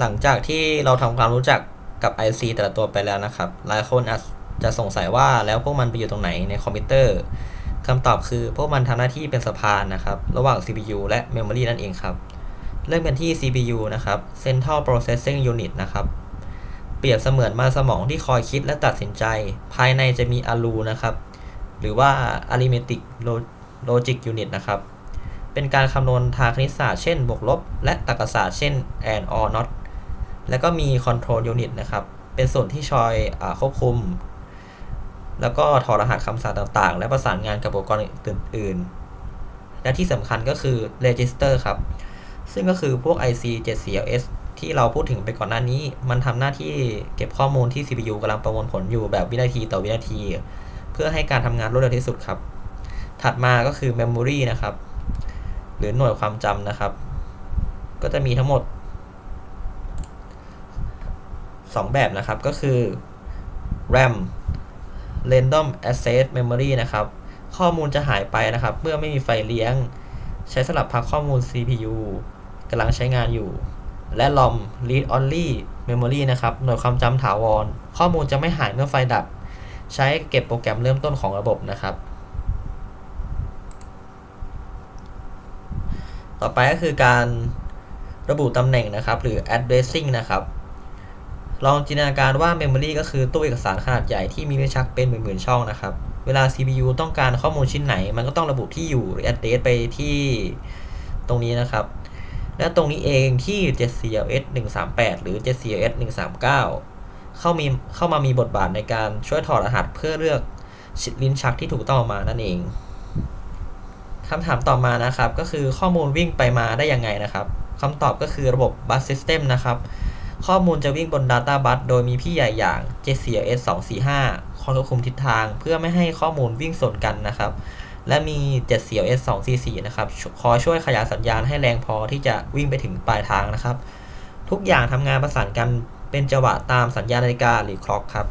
หลังจากที่เราทำความรู้จักกับ IC แต่ละตัวไปแล้วนะครับ หลายคนอาจจะสงสัยว่าแล้วพวกมันไปอยู่ตรงไหนในคอมพิวเตอร์คำตอบคือพวกมันทำหน้าที่เป็นสะพานนะครับ ระหว่าง CPU และ Memory นั่นเองครับ เริ่มกันที่ CPU นะครับ Central Processing Unit นะครับ เปรียบเสมือนมาสมองที่คอยคิดและตัดสินใจ ภายในจะมี ALU นะครับ หรือว่า Arithmetic Logic Unit นะครับ เป็นการคำนวณทางคณิตศาสตร์เช่น บวกลบ และตรรกศาสตร์เช่น and or not แล้วก็มี Control Unit นะครับ เป็นส่วนที่ชอยอควบคุม แล้วก็ถอดรหัสคำสั่งต่างๆ และประสานงานกับอุปกรณ์อื่นๆ และที่สำคัญก็คือ Register ครับ ซึ่งก็คือพวก IC 7CLS ที่เราพูดถึงไปก่อนหน้านี้ มันทำหน้าที่เก็บข้อมูลที่ CPU กำลังประมวลผลอยู่แบบวินาทีต่อวินาที เพื่อให้การทำงานรวดเร็วที่สุดครับ ถัดมาก็คือ Memory นะครับ หรือหน่วยความจำนะครับ ก็จะมีทั้งหมด 2 แบบนะครับ ก็คือ RAM Random Access Memory นะครับ ข้อมูลจะหายไปนะครับ เมื่อไม่มีไฟเลี้ยง ใช้สำหรับพักข้อมูล CPU กำลังใช้งานอยู่ และ ROM Read Only Memory นะครับ หน่วยความจำถาวร ข้อมูลจะไม่หายเมื่อไฟดับ ใช้เก็บโปรแกรมเริ่มต้นของระบบนะครับ ต่อไปก็คือการระบุตำแหน่งนะครับ หรือ addressing นะครับ ลองจินตนาการว่า Memory ก็คือตู้เอกสารขนาดใหญ่ที่มีลิ้นชักเป็นหมื่นๆช่องนะครับ เวลา CPU ต้องการข้อมูลชิ้นไหน มันก็ต้องระบุที่อยู่หรือ address ไปที่ตรงนี้นะครับ และตรงนี้เองที่ 7CLS 138 หรือ 7CLS 139 เข้ามีเข้ามามีบทบาทในการช่วยถอดรหัสเพื่อเลือกลิ้นชักที่ถูกต้องมานั่นเองคำถามต่อมานะครับ ก็คือข้อมูลวิ่งไปมาได้ยังไงนะครับคำตอบก็คือระบบ bus system นะครับ ข้อมูลจะวิ่งบน Data Bus โดยมีพี่ใหญ่อย่าง JCLS 245คอยควบคุมทิศทาง เพื่อไม่ให้ข้อมูลวิ่งสวนกันนะครับ และมี 7CLS 244นะครับคอยช่วยขยายสัญญาณให้แรงพอที่จะวิ่งไปถึงปลายทางนะครับ ทุกอย่างทำงานประสานกันเป็นจังหวะตามสัญญาณนาฬิกาหรือคล็อกครับ